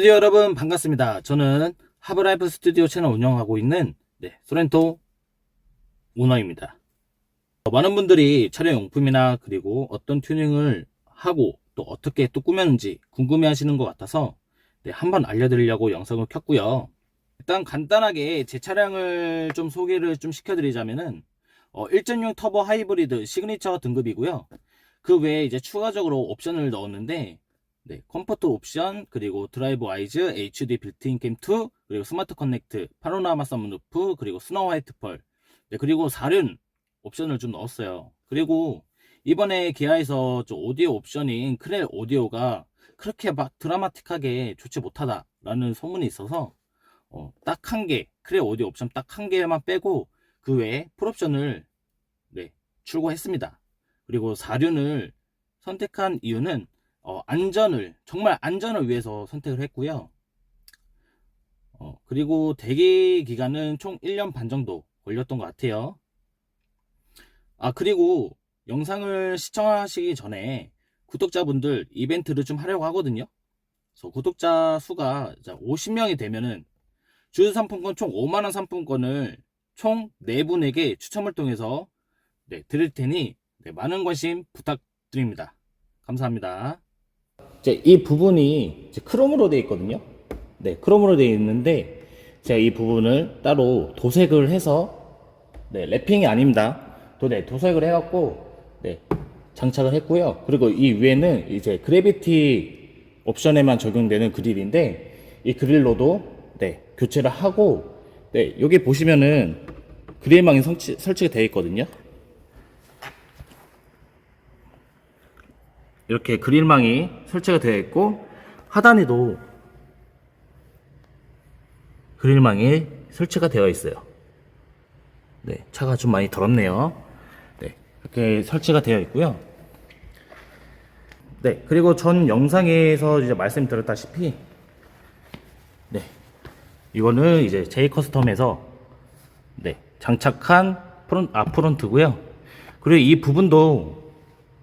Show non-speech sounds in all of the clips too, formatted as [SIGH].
스튜디오 여러분 반갑습니다. 저는 하브라이프 스튜디오 채널 운영하고 있는 네, 소렌토 오너입니다. 어, 많은 분들이 차량 용품이나 그리고 어떤 튜닝을 하고 또 어떻게 또 꾸몄는지 궁금해 하시는 것 같아서 네, 한번 알려드리려고 영상을 켰고요. 일단 간단하게 제 차량을 좀 소개를 좀 시켜드리자면은 어, 1.6 터보 하이브리드 시그니처 등급이고요. 그 외에 이제 추가적으로 옵션을 넣었는데 네, 컴포트 옵션, 그리고 드라이브 와이즈, HD 빌트인 캠 2, 그리고 스마트 커넥트, 파노라마 썬루프, 그리고 스노우 화이트 펄, 네, 그리고 4륜 옵션을 좀 넣었어요. 그리고 이번에 기아에서 저 오디오 옵션인 크렐 오디오가 그렇게 막 드라마틱하게 좋지 못하다라는 소문이 있어서 어, 딱 한 개, 크렐 오디오 옵션 딱 한 개만 빼고 그 외에 풀옵션을 네, 출고했습니다. 그리고 4륜을 선택한 이유는 어, 안전을 정말 안전을 위해서 선택을 했고요. 어, 그리고 대기 기간은 총 1년 반 정도 걸렸던 것 같아요. 아 그리고 영상을 시청하시기 전에 구독자분들 이벤트를 좀 하려고 하거든요. 그래서 구독자 수가 50명이 되면은 주유 상품권 총 5만 원 상품권을 총 4분에게 추첨을 통해서 네, 드릴 테니 네, 많은 관심 부탁드립니다. 감사합니다. 이제 이 부분이 이제 크롬으로 되어 있거든요. 네, 크롬으로 되어 있는데 제가 이 부분을 따로 도색을 해서 네, 랩핑이 아닙니다. 도, 네, 도색을 해갖고 네, 장착을 했고요. 그리고 이 위에는 이제 그래비티 옵션에만 적용되는 그릴인데 이 그릴로도 네, 교체를 하고 네, 여기 보시면은 그릴망이 설치, 설치가 되어 있거든요. 이렇게 그릴망이 설치가 되어 있고 하단에도 그릴망이 설치가 되어 있어요. 네, 차가 좀 많이 더럽네요. 네, 이렇게 설치가 되어 있고요. 네, 그리고 전 영상에서 이제 말씀드렸다시피 네, 이거는 이제 J 커스텀에서 네, 장착한 프론, 아, 프론트고요. 그리고 이 부분도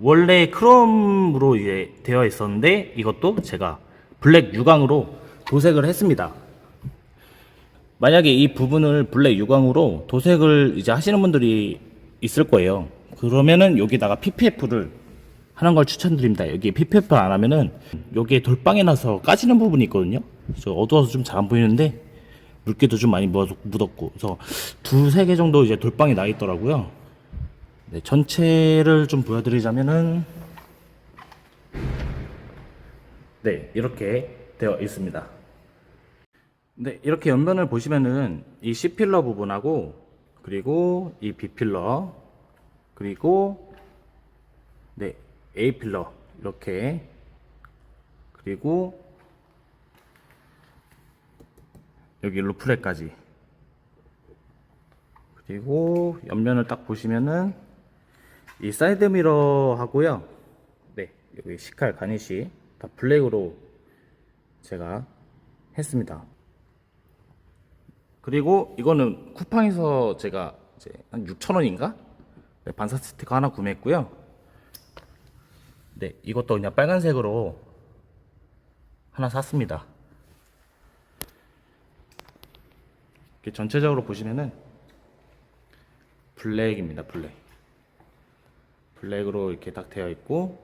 원래 크롬으로 이제 되어 있었는데 이것도 제가 블랙 유광으로 도색을 했습니다. 만약에 이 부분을 블랙 유광으로 도색을 이제 하시는 분들이 있을 거예요. 그러면은 여기다가 PPF를 하는 걸 추천드립니다. 여기 PPF 안 하면은 여기에 돌빵이 나서 까지는 부분이 있거든요. 저 어두워서 좀 잘 안 보이는데 물기도 좀 많이 묻었- 묻었고 그래서 두세 개 정도 이제 돌빵이 나 있더라고요. 네, 전체를 좀 보여드리자면은 네 이렇게 되어 있습니다. 네 이렇게 옆면을 보시면은 이 C 필러 부분하고 그리고 이 B 필러 그리고 네 A 필러 이렇게 그리고 여기 루프렛까지 그리고 옆면을 딱 보시면은 이 사이드 미러 하고요. 네, 여기 시칼 가니시 다 블랙으로 제가 했습니다. 그리고 이거는 쿠팡에서 제가 이제 한 6,000원인가? 네, 반사 스티커 하나 구매했고요. 네, 이것도 그냥 빨간색으로 하나 샀습니다. 전체적으로 보시면은 블랙입니다, 블랙. 블랙으로 이렇게 딱 되어 있고,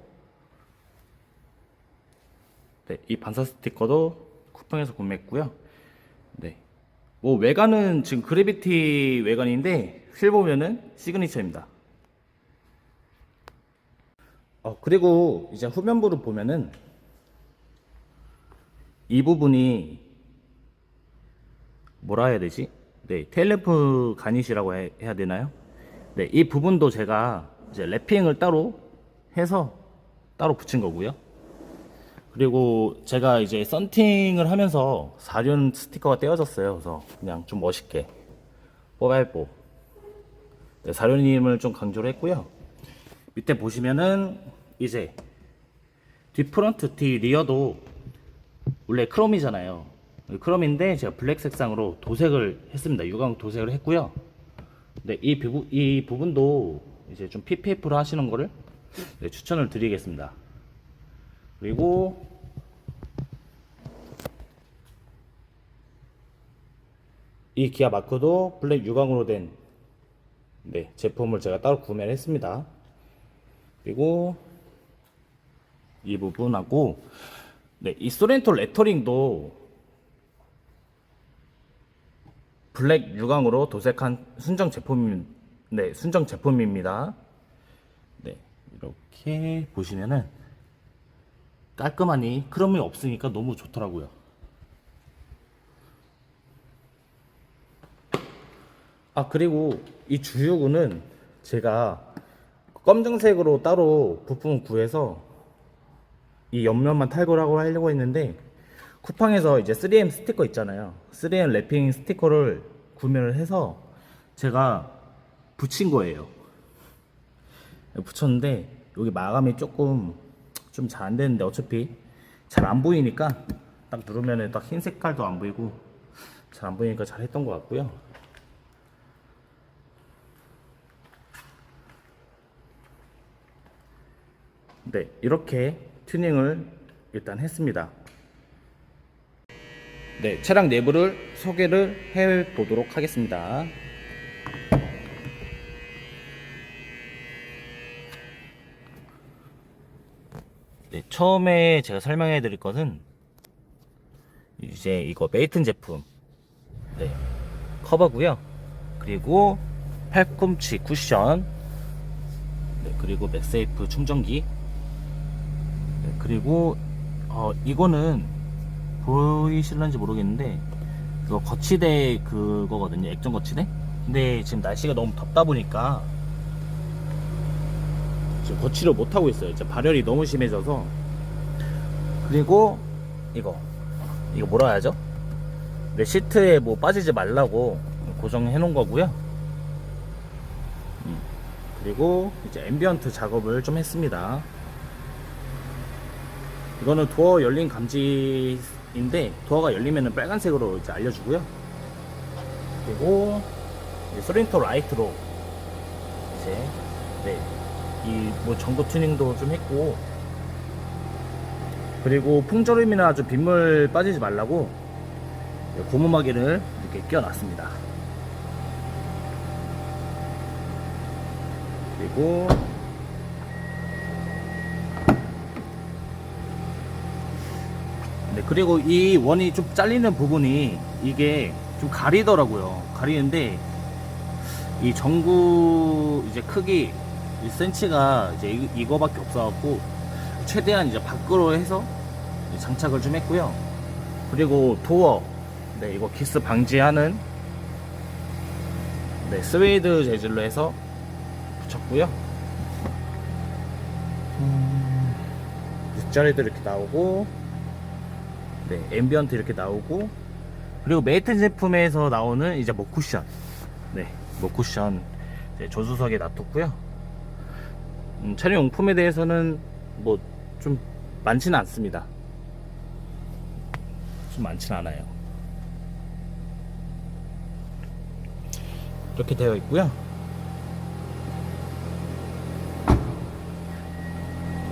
네, 이 반사 스티커도 쿠팡에서 구매했고요. 네. 뭐 외관은 지금 그래비티 외관인데 휠 보면은 시그니처입니다. 어, 그리고 이제 후면부를 보면은 이 부분이 뭐라 해야 되지? 네, 텔레프 가닛이라고 해, 해야 되나요? 네, 이 부분도 제가 이제 랩핑을 따로 해서 따로 붙인 거고요. 그리고 제가 이제 썬팅을 하면서 4륜 스티커가 떼어졌어요. 그래서 그냥 좀 멋있게 뽀발뽀 네, 4륜임을 좀 강조를 했고요. 밑에 보시면은 이제 뒷프런트 뒤 리어도 원래 크롬이잖아요. 크롬인데 제가 블랙 색상으로 도색을 했습니다. 유광 도색을 했고요. 네, 이 부분 이 부분도 이제 좀 PPF로 하시는 거를 네, 추천을 드리겠습니다. 그리고 이 기아 마크도 블랙 유광으로 된 네, 제품을 제가 따로 구매를 했습니다. 그리고 이 부분하고 네, 이 소렌토 레터링도 블랙 유광으로 도색한 순정 제품 네, 순정 제품입니다. 네, 이렇게 보시면은 깔끔하니 크롬이 없으니까 너무 좋더라고요. 아 그리고 이 주유구는 제가 검정색으로 따로 부품을 구해서 이 옆면만 탈거하고 하려고 했는데 쿠팡에서 이제 3M 스티커 있잖아요 3M 랩핑 스티커를 구매를 해서 제가 붙인 거예요 붙였는데 여기 마감이 조금 좀 잘 안 되는데 어차피 잘 안 보이니까 딱 누르면은 딱 흰 색깔도 안 보이고 잘 안 보이니까 잘 했던 것 같고요 네, 이렇게 튜닝을 일단 했습니다. 네, 차량 내부를 소개를 해 보도록 하겠습니다. 처음에 제가 설명해 드릴 것은 이제 이거 메이튼 제품. 네, 커버고요. 그리고 팔꿈치 쿠션. 네, 그리고 맥세이프 충전기. 네, 그리고 어, 이거는 보이실런지 모르겠는데 그거 거치대 그거거든요. 액정 거치대. 근데 지금 날씨가 너무 덥다 보니까 지금 거치를 못 하고 있어요. 발열이 너무 심해져서 그리고 이거 이거 뭐라 해야죠? 내 시트에 뭐 빠지지 말라고 고정해 놓은 거고요. 음, 그리고 이제 앰비언트 작업을 좀 했습니다. 이거는 도어 열린 감지인데 도어가 열리면은 빨간색으로 이제 알려주고요. 그리고 소렌토 라이트로 이제 네 이 뭐 전고 튜닝도 좀 했고 그리고 풍절음이나 좀 빗물 빠지지 말라고 고무마개를 이렇게 끼워놨습니다. 그리고 네, 그리고 이 원이 좀 잘리는 부분이 이게 좀 가리더라고요. 가리는데 이 전구 이제 크기 1cm가 이제 이- 이거밖에 없어갖고 최대한 이제 밖으로 해서 장착을 좀 했고요. 그리고 도어, 네 이거 기스 방지하는 네 스웨이드 재질로 해서 붙였고요. 음, 윗자리도 이렇게 나오고 네, 앰비언트 이렇게 나오고 그리고 메이튼 제품에서 나오는 이제 목 쿠션 네, 목 쿠션 이제 조수석에 놔뒀고요 음, 촬영 용품에 대해서는 뭐좀 많지는 않습니다 좀 많지는 않아요 이렇게 되어 있고요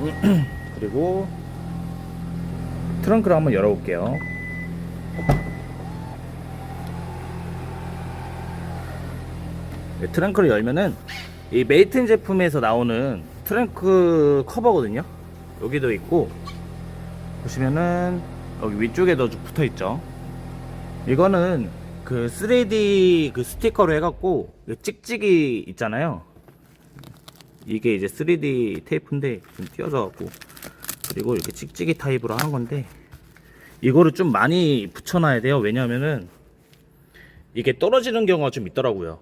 [CLEARS THROAT] 그리고 트렁크를 한번 열어볼게요. 네, 트렁크를 열면은 이 메이튼 제품에서 나오는 트렁크 커버거든요. 여기도 있고 보시면은 여기 위쪽에도 붙어 있죠. 이거는 그 3D 그 스티커로 해갖고 그 찍찍이 있잖아요. 이게 이제 3D 테이프인데 좀 띄어져 갖고 그리고 이렇게 찍찍이 타입으로 하는 건데 이거를 좀 많이 붙여놔야 돼요 왜냐면은 이게 떨어지는 경우가 좀 있더라고요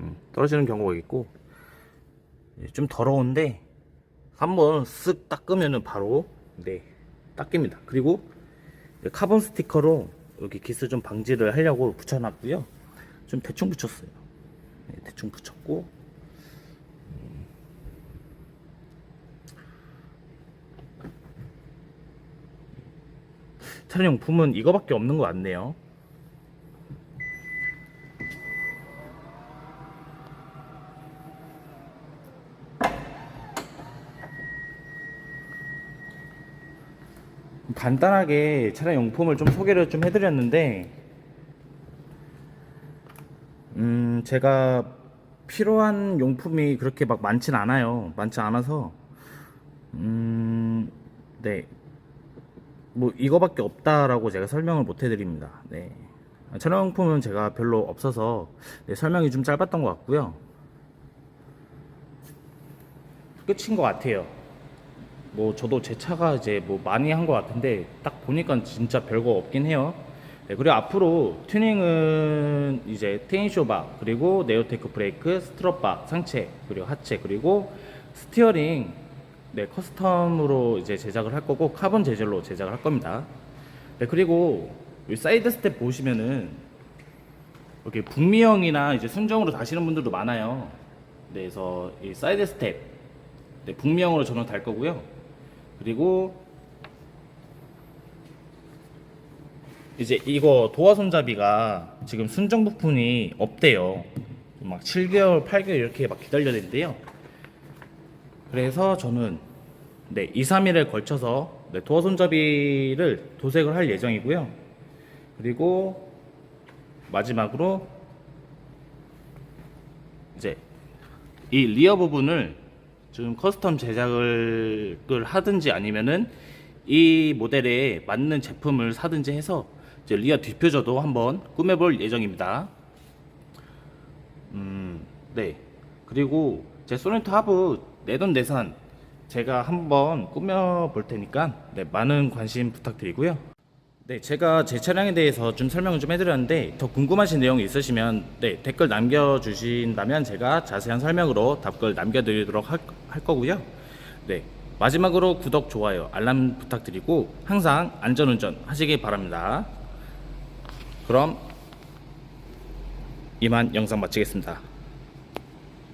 음, 떨어지는 경우가 있고 예, 좀 더러운데 한번 쓱 닦으면은 바로 네 닦입니다. 그리고 카본 스티커로 여기 기스 좀 방지를 하려고 붙여놨고요. 좀 대충 붙였어요. 네, 대충 붙였고. 촬영용품은 이거밖에 없는 것 같네요. 간단하게 차량 용품을 좀 소개를 좀 해드렸는데 제가 필요한 용품이 그렇게 막 많진 않아요. 많지 않아서 음, 네. 뭐 이거밖에 없다라고 제가 설명을 못 해드립니다. 네. 촬영용품은 제가 별로 없어서 네, 설명이 좀 짧았던 것 같고요. 끝인 것 같아요. 뭐 저도 제 차가 이제 뭐 많이 한 것 같은데 딱 보니까 진짜 별거 없긴 해요. 네, 그리고 앞으로 튜닝은 이제 테인쇼바 그리고 네오테크 브레이크, 스트럿바, 상체 그리고 하체 그리고 스티어링 네 커스텀으로 이제 제작을 할 거고 카본 재질로 제작을 할 겁니다. 네 그리고 이 사이드 스텝 보시면은 이렇게 북미형이나 이제 순정으로 다시는 분들도 많아요. 네, 그래서 이 사이드 스텝 네, 북미형으로 저는 달 거고요. 그리고 이제 이거 도화 손잡이가 지금 순정 부품이 없대요. 막 7개월, 8개월 이렇게 막 기다려야 된대요. 그래서 저는 네, 2, 3일에 걸쳐서 네, 도화 손잡이를 도색을 할 예정이고요. 그리고 마지막으로 이제 이 리어 부분을 좀 커스텀 제작을 하든지 아니면은 이 모델에 맞는 제품을 사든지 해서 리어 디퓨저도 한번 꾸며볼 예정입니다. 음, 네. 그리고 제 소렌토 하부 내돈내산 제가 한번 꾸며볼 테니까 네, 많은 관심 부탁드리고요. 네, 제가 제 차량에 대해서 좀 설명을 좀 해드렸는데 더 궁금하신 내용이 있으시면 네, 댓글 남겨주신다면 제가 자세한 설명으로 답글 남겨드리도록 할, 할 거고요. 네, 마지막으로 구독, 좋아요, 알람 부탁드리고 항상 안전운전 하시기 바랍니다. 그럼 이만 영상 마치겠습니다.